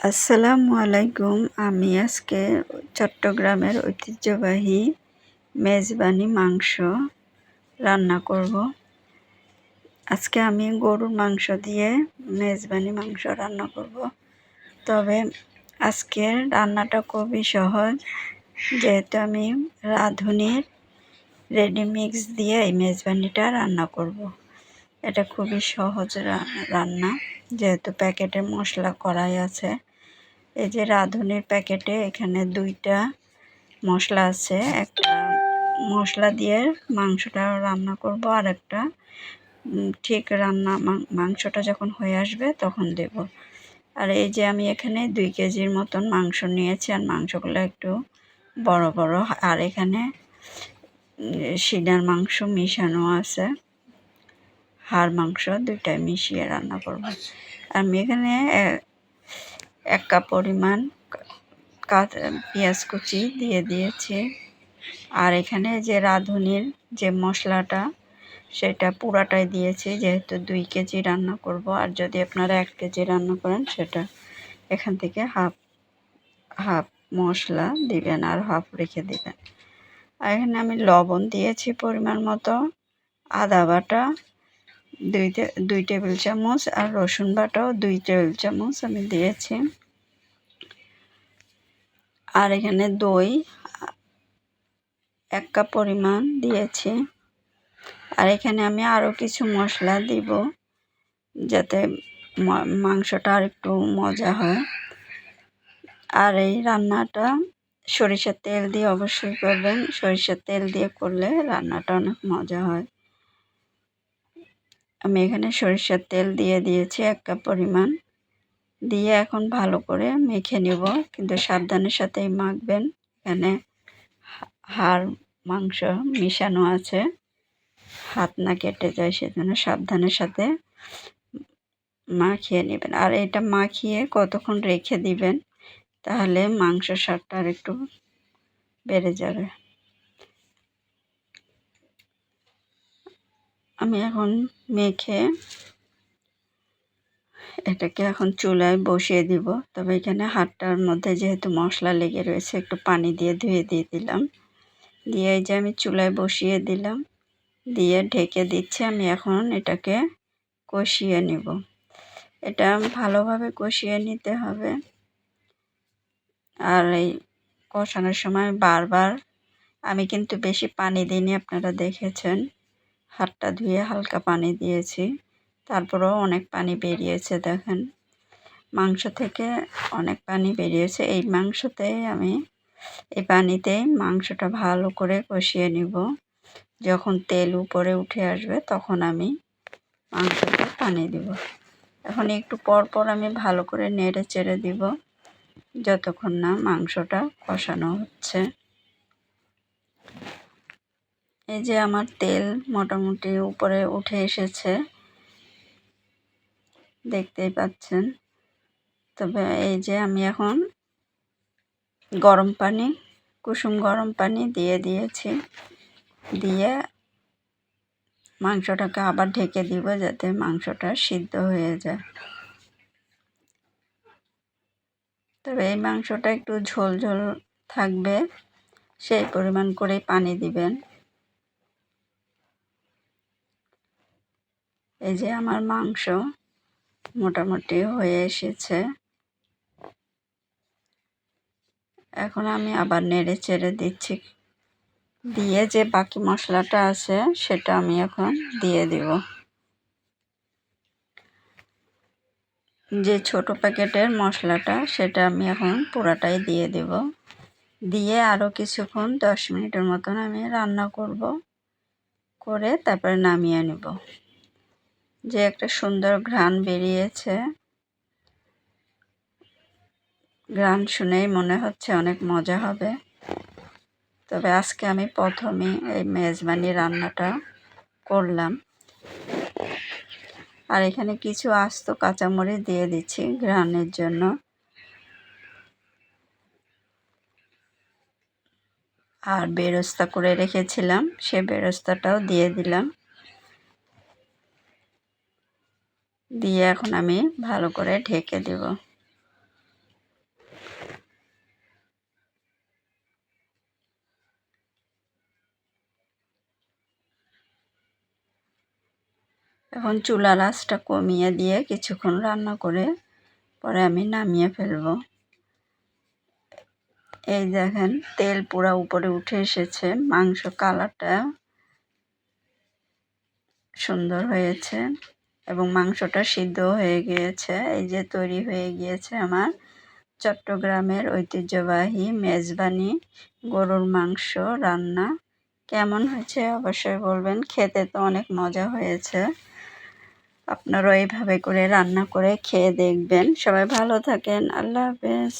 আসসালামু আলাইকুম। আমি আজকে চট্টগ্রামের ঐতিহ্যবাহী মেজবানি মাংস রান্না করব। আজকে আমি গরুর মাংস দিয়ে মেজবানি মাংস রান্না করব। তবে আজকে রান্নাটা খুবই সহজ। যেহেতু আমি রাঁধুনির রেডি মিক্স দিয়ে এই মেজবানিটা রান্না করব। এটা খুবই সহজ রান্না। যেহেতু প্যাকেটে মশলা করাই আছে। এই যে রাঁধুনির প্যাকেটে এখানে দুইটা মশলা আছে। একটা মশলা দিয়ে মাংসটা রান্না করব আর একটা ঠিক রান্না মাংসটা যখন হয়ে আসবে তখন দেব। আর এই যে আমি এখানে দুই কেজির মতন মাংস নিয়েছি আর মাংসগুলো একটু বড় বড় আর এখানে সিনার মাংস মিশানো আছে। হাড় মাংস দুইটাই মিশিয়ে রান্না করব। আমি এখানে এক কাপ পরিমাণ পেঁয়াজ কুচি দিয়ে দিয়েছি। আর এখানে যে রাঁধুনির যে মশলাটা, সেটা পুরাটাই দিয়েছি, যেহেতু দুই কেজি রান্না করব। আর যদি আপনারা এক কেজি রান্না করেন, সেটা এখান থেকে হাফ হাফ মশলা দিবেন আর হাফ রেখে দিবেন। আর এখানে আমি লবণ দিয়েছি পরিমাণ মতো। আদা বাটা দুই দুই টেবিল চামচ আর রসুন বাটাও দুই টেবিল চামচ আমি দিয়েছি। আর এখানে দই এক কাপ পরিমাণ দিয়েছি। আর এখানে আমি আরও কিছু মশলা দিব যাতে মাংসটা আর একটু মজা হয়। আর এই রান্নাটা সরিষার তেল দিয়ে অবশ্যই করবেন। সরিষার তেল দিয়ে করলে রান্নাটা অনেক মজা হয়। আমি এখানে সরিষার তেল দিয়ে দিয়েছি এক কাপ পরিমাণ। দিয়ে এখন ভালো করে মেখে নেব, কিন্তু সাবধানের সাথেই মাখবেন। এখানে হাড়, মাংস মিশানো আছে। হাত না কেটে যায়, সেজন্য সাবধানের সাথে মাখিয়ে নেবেন। আর এটা মাখিয়ে কতক্ষণ রেখে দিবেন, তাহলে মাংস স্বাদটা আর একটু বেড়ে যাবে। আমি এখন মেখে এটাকে এখন চুলায় বসিয়ে দিব। তবে এখানে হাতটার মধ্যে যেহেতু মশলা লেগে রয়েছে, একটু পানি দিয়ে ধুয়ে দিয়ে দিলাম। দিয়ে এই যে আমি চুলায় বসিয়ে দিলাম। দিয়ে ঢেকে দিচ্ছি, আমি এখন এটাকে কষিয়ে নিব। এটা ভালোভাবে কষিয়ে নিতে হবে। আর এই কষানোর সময় বারবার, আমি কিন্তু বেশি পানি দিইনি, আপনারা দেখেছেন। হাতটা ধুয়ে হালকা পানি দিয়েছি। তারপরেও অনেক পানি বেরিয়েছে, দেখেন। মাংস থেকে অনেক পানি বেরিয়েছে। এই মাংসতে আমি, এই পানিতেই মাংসটা ভালো করে কষিয়ে নিব। যখন তেল উপরে উঠে আসবে, তখন আমি মাংসতে পানি দিব। এখন একটু পর পর আমি ভালো করে নেড়ে চেড়ে দিব, যতক্ষণ না মাংসটা কষানো হচ্ছে। এই যে আমার তেল মোটামুটি উপরে উঠে এসেছে। দেখতেই পাচ্ছেন। তবে এই যে আমি এখন গরম পানি, কুসুম গরম পানি দিয়ে দিয়েছি। দিয়ে মাংসটাকে আবার ঢেকে দিব যাতে মাংসটা সিদ্ধ হয়ে যায়। তবে এই মাংসটা একটু ঝোল ঝোল থাকবে, সেই পরিমাণ করে পানি দিবেন। এই যে আমার মাংস মোটামুটি হয়ে এসেছে। এখন আমি আবার নেড়ে চেড়ে দিচ্ছি। দিয়ে যে বাকি মশলাটা আছে সেটা আমি এখন দিয়ে দিব। যে ছোট প্যাকেটের মশলাটা সেটা আমি এখন পুরাটাই দিয়ে দেব। দিয়ে আরও কিছুক্ষণ, দশ মিনিটের মতন আমি রান্না করব। করে তারপরে নামিয়ে নেব। যে একটা সুন্দর ঘ্রাণ বেরিয়েছে। ঘ্রাণ শুনেই মনে হচ্ছে অনেক মজা হবে। তবে আজকে আমি প্রথমে এই মেজবানি রান্নাটা করলাম। আর এখানে কিছু আস্ত কাঁচামরিচ দিয়ে দিচ্ছি ঘ্রাণের জন্য। আর বেরস্তা করে রেখেছিলাম, সে বেরস্তাটাও দিয়ে দিলাম। দিয়ে এখন আমি ভালো করে ঢেকে দেব। এখন চুলা আঁচটা কমিয়ে দিয়ে কিছুক্ষণ রান্না করে পরে আমি নামিয়ে ফেলব। এই দেখেন, তেল পুরা উপরে উঠে এসেছে, মাংস কালারটা সুন্দর হয়েছে। এবং মাংসটা সিদ্ধ হয়ে গিয়েছে। এই যে তৈরি হয়ে গিয়েছে আমার চট্টগ্রামের ঐতিহ্যবাহী মেজবানি গরুর মাংস রান্না। কেমন হয়েছে অবশ্যই বলবেন। খেতে তো অনেক মজা হয়েছে। আপনারাও এইভাবে করে রান্না করে খেয়ে দেখবেন। সবাই ভালো থাকেন। আল্লাহ হাফেজ।